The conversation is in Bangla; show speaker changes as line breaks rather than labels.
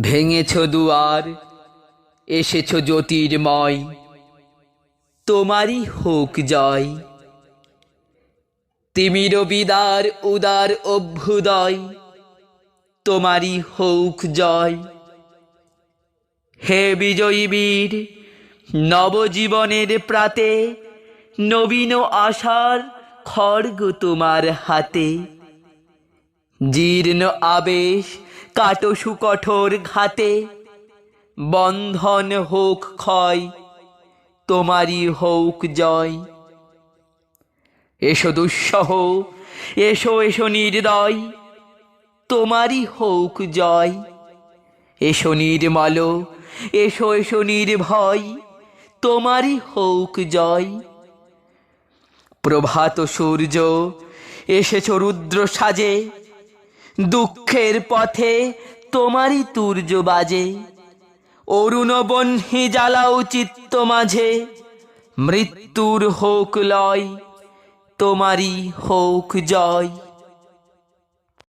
ভেঙেছ দুয়ার, এসেছ জ্যোতির্ময়, তোমারই হোক জয়। তিমির বিদার উদার অভ্যুদয়, তোমারই হোক জয়। হে বিজয়ী বীর, নবজীবনের প্রাতে নবীন আশার খড়গ তোমার হাতে। জীর্ণ আবেশ কাটো সুকঠোর ঘাতে। বন্ধন হোক ক্ষয়, তোমারই হোক জয়। এসো দুঃসহ, এসো এসো নির্দয়, তোমারই হোক জয়। এসো নির্মল, এসো এসো নির্ভয়, তোমারই হোক জয়। প্রভাত সূর্য, এসেছ রুদ্র সাজে দুঃখের পথে তোমারই তুর্য বাজে। অরুণ বহ্নি জ্বালাও চিত্ত মাঝে। মৃত্যুর হোক লয়, তোমারই হোক জয়।